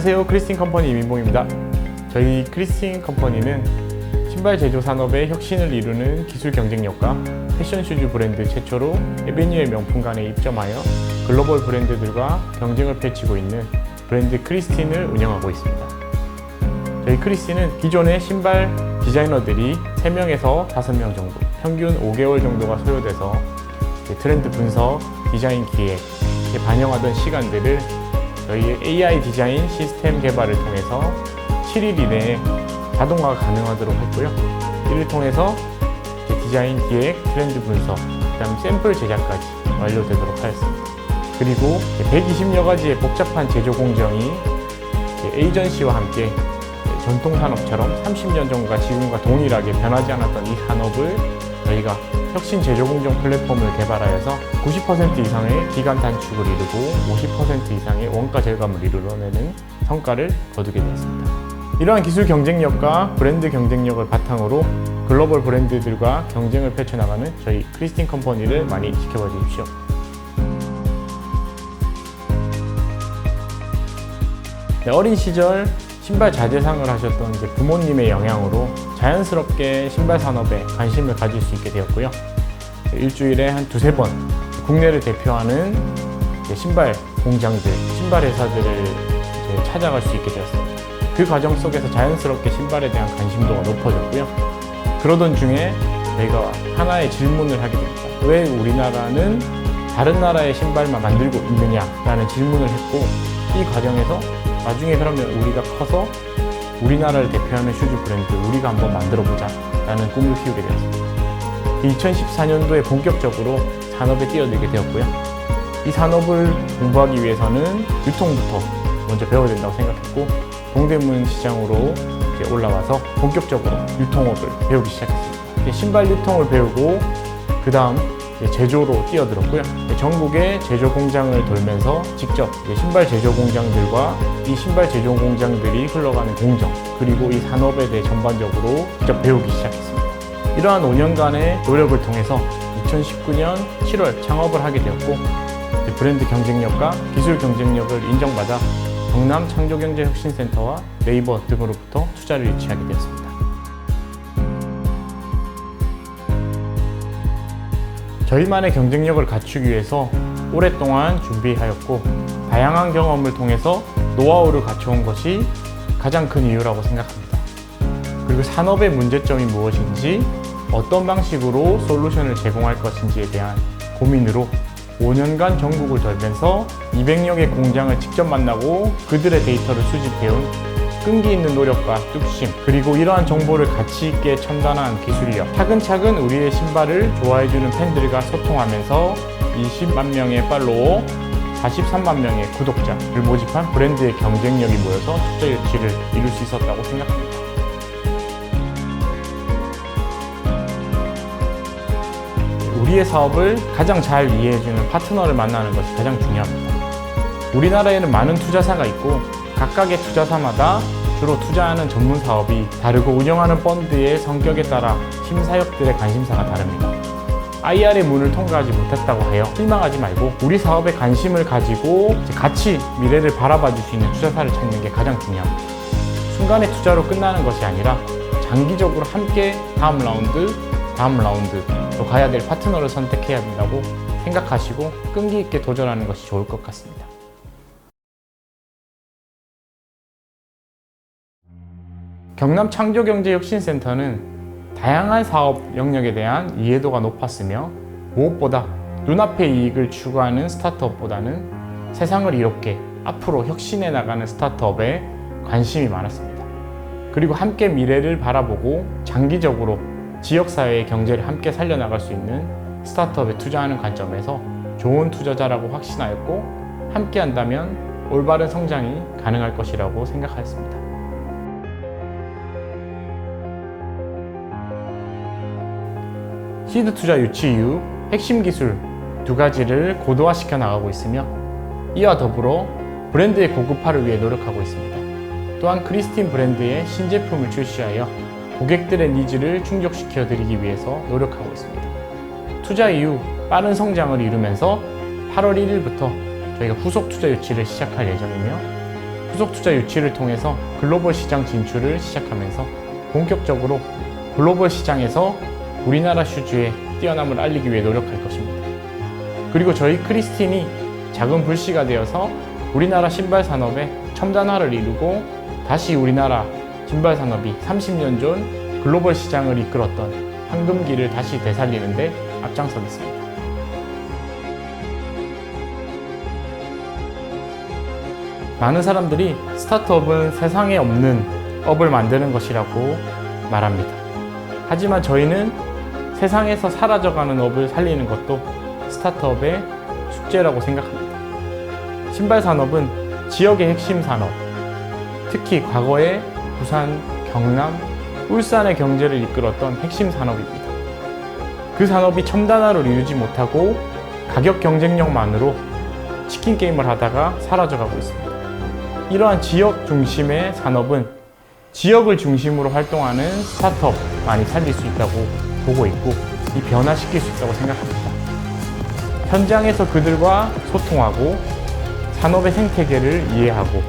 안녕하세요. 크리스틴 컴퍼니 민봉입니다. 저희 크리스틴 컴퍼니는 신발 제조 산업의 혁신을 이루는 기술 경쟁력과 패션 슈즈 브랜드 최초로 에베뉴의 명품관에 입점하여 글로벌 브랜드들과 경쟁을 펼치고 있는 브랜드 크리스틴을 운영하고 있습니다. 저희 크리스틴은 기존의 신발 디자이너들이 3명에서 5명 정도, 평균 5개월 정도가 소요돼서 트렌드 분석, 디자인 기획, 반영하던 시간들을 저희 AI 디자인 시스템 개발을 통해서 7일 이내에 자동화가 가능하도록 했고요. 이를 통해서 디자인 기획, 트렌드 분석, 그다음 샘플 제작까지 완료되도록 하였습니다. 그리고 120여 가지의 복잡한 제조 공정이 에이전시와 함께 전통 산업처럼 30년 전과 지금과 동일하게 변하지 않았던 이 산업을 저희가 혁신 제조 공정 플랫폼을 개발하여서 90% 이상의 기간 단축을 이루고 50% 이상의 원가 절감을 이루어내는 성과를 거두게 되었습니다. 이러한 기술 경쟁력과 브랜드 경쟁력을 바탕으로 글로벌 브랜드들과 경쟁을 펼쳐나가는 저희 크리스틴 컴퍼니를 많이 지켜봐 주십시오. 네, 어린 시절 신발 자재상을 하셨던 이제 부모님의 영향으로 자연스럽게 신발 산업에 관심을 가질 수 있게 되었고요. 일주일에 한 두세 번 국내를 대표하는 신발 공장들, 신발 회사들을 찾아갈 수 있게 되었습니다. 그 과정 속에서 자연스럽게 신발에 대한 관심도가 높아졌고요. 그러던 중에 저희가 하나의 질문을 하게 됩니다. 왜 우리나라는 다른 나라의 신발만 만들고 있느냐라는 질문을 했고 이 과정에서 나중에 그러면 우리가 커서 우리나라를 대표하는 슈즈 브랜드 우리가 한번 만들어 보자 라는 꿈을 키우게 되었습니다. 2014년도에 본격적으로 산업에 뛰어들게 되었고요. 이 산업을 공부하기 위해서는 유통부터 먼저 배워야 된다고 생각했고 동대문 시장으로 올라와서 본격적으로 유통업을 배우기 시작했습니다. 신발 유통을 배우고 그 다음 제조로 뛰어들었고요. 전국의 제조 공장을 돌면서 직접 신발 제조 공장들과 이 신발 제조 공장들이 흘러가는 공정 그리고 이 산업에 대해 전반적으로 직접 배우기 시작했습니다. 이러한 5년간의 노력을 통해서 2019년 7월 창업을 하게 되었고 브랜드 경쟁력과 기술 경쟁력을 인정받아 경남 창조경제혁신센터와 네이버 등으로부터 투자를 유치하게 되었습니다. 저희만의 경쟁력을 갖추기 위해서 오랫동안 준비하였고 다양한 경험을 통해서 노하우를 갖춰온 것이 가장 큰 이유라고 생각합니다. 그리고 산업의 문제점이 무엇인지 어떤 방식으로 솔루션을 제공할 것인지에 대한 고민으로 5년간 전국을 돌면서 200여 개 공장을 직접 만나고 그들의 데이터를 수집해온 끈기 있는 노력과 뚝심 그리고 이러한 정보를 가치 있게 첨단한 기술력 차근차근 우리의 신발을 좋아해주는 팬들과 소통하면서 20만 명의 팔로워 43만 명의 구독자를 모집한 브랜드의 경쟁력이 모여서 투자 유치를 이룰 수 있었다고 생각합니다. 우리의 사업을 가장 잘 이해해주는 파트너를 만나는 것이 가장 중요합니다. 우리나라에는 많은 투자사가 있고 각각의 투자사마다 주로 투자하는 전문 사업이 다르고 운영하는 펀드의 성격에 따라 심사역들의 관심사가 다릅니다. IR의 문을 통과하지 못했다고 하여 실망하지 말고 우리 사업에 관심을 가지고 같이 미래를 바라봐 줄 수 있는 투자사를 찾는 게 가장 중요합니다. 순간의 투자로 끝나는 것이 아니라 장기적으로 함께 다음 라운드, 다음 라운드 또 가야 될 파트너를 선택해야 된다고 생각하시고 끈기 있게 도전하는 것이 좋을 것 같습니다. 경남 창조경제혁신센터는 다양한 사업 영역에 대한 이해도가 높았으며 무엇보다 눈앞의 이익을 추구하는 스타트업보다는 세상을 이롭게 앞으로 혁신해 나가는 스타트업에 관심이 많았습니다. 그리고 함께 미래를 바라보고 장기적으로 지역사회의 경제를 함께 살려나갈 수 있는 스타트업에 투자하는 관점에서 좋은 투자자라고 확신하였고 함께 한다면 올바른 성장이 가능할 것이라고 생각하였습니다. 시드 투자 유치 이후 핵심 기술 두 가지를 고도화시켜 나가고 있으며 이와 더불어 브랜드의 고급화를 위해 노력하고 있습니다. 또한 크리스틴 브랜드의 신제품을 출시하여 고객들의 니즈를 충족시켜 드리기 위해서 노력하고 있습니다. 투자 이후 빠른 성장을 이루면서 8월 1일부터 저희가 후속 투자 유치를 시작할 예정이며 후속 투자 유치를 통해서 글로벌 시장 진출을 시작하면서 본격적으로 글로벌 시장에서 우리나라 슈즈의 뛰어남을 알리기 위해 노력할 것입니다. 그리고 저희 크리스틴이 작은 불씨가 되어서 우리나라 신발 산업의 첨단화를 이루고 다시 우리나라 신발 산업이 30년 전 글로벌 시장을 이끌었던 황금기를 다시 되살리는데 앞장서겠습니다. 많은 사람들이 스타트업은 세상에 없는 업을 만드는 것이라고 말합니다. 하지만 저희는 세상에서 사라져가는 업을 살리는 것도 스타트업의 숙제라고 생각합니다. 신발 산업은 지역의 핵심 산업, 특히 과거에 부산, 경남, 울산의 경제를 이끌었던 핵심 산업입니다. 그 산업이 첨단화를 이루지 못하고 가격 경쟁력만으로 치킨 게임을 하다가 사라져가고 있습니다. 이러한 지역 중심의 산업은 지역을 중심으로 활동하는 스타트업 많이 살릴 수 있다고 보고 있고 이 변화시킬 수 있다고 생각합니다. 현장에서 그들과 소통하고 산업의 생태계를 이해하고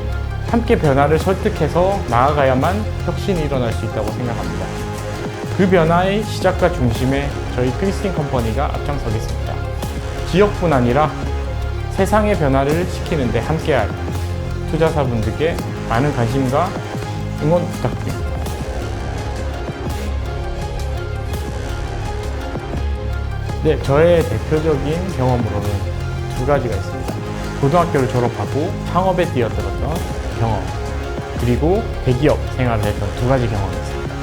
함께 변화를 설득해서 나아가야만 혁신이 일어날 수 있다고 생각합니다. 그 변화의 시작과 중심에 저희 크리스틴 컴퍼니가 앞장서겠습니다. 지역뿐 아니라 세상의 변화를 시키는데 함께할 투자사분들께 많은 관심과 응원 부탁드립니다. 네, 저의 대표적인 경험으로는 두 가지가 있습니다. 고등학교를 졸업하고 창업에 뛰어들었던 경험, 그리고 대기업 생활을 했던 두 가지 경험이 있습니다.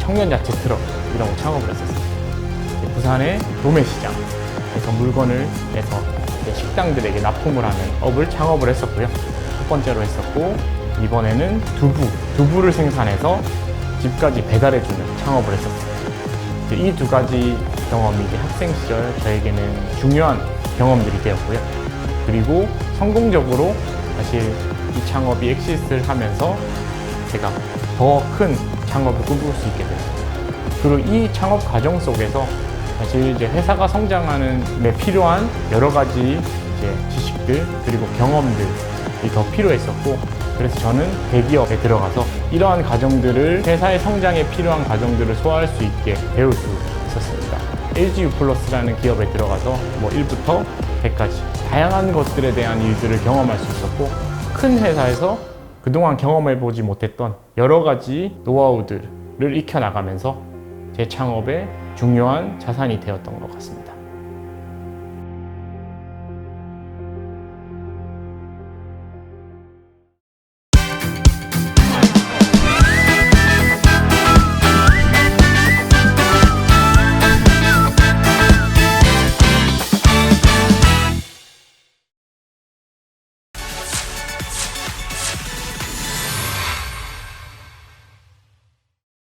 청년 야채 트럭 이런 거 창업을 했었습니다. 부산의 도매시장에서 물건을 내서 식당들에게 납품을 하는 업을 창업을 했었고요. 첫 번째로 했었고 이번에는 두부, 두부를 생산해서 집까지 배달해주는 창업을 했었어요. 이 두 가지 경험이 학생 시절 저에게는 중요한 경험들이 되었고요. 그리고 성공적으로 사실 이 창업이 엑시스를 하면서 제가 더 큰 창업을 꿈꿀 수 있게 됐습니다. 그리고 이 창업 과정 속에서 사실 이제 회사가 성장하는 데 필요한 여러 가지 이제 지식들 그리고 경험들이 더 필요했었고 그래서 저는 대기업에 들어가서 이러한 과정들을 회사의 성장에 필요한 과정들을 소화할 수 있게 배울 수 있었습니다. LG U 플러스라는 기업에 들어가서 뭐 1부터 100까지 다양한 것들에 대한 일들을 경험할 수 있었고 큰 회사에서 그동안 경험해 보지 못했던 여러 가지 노하우들을 익혀 나가면서 제 창업에 중요한 자산이 되었던 것 같습니다.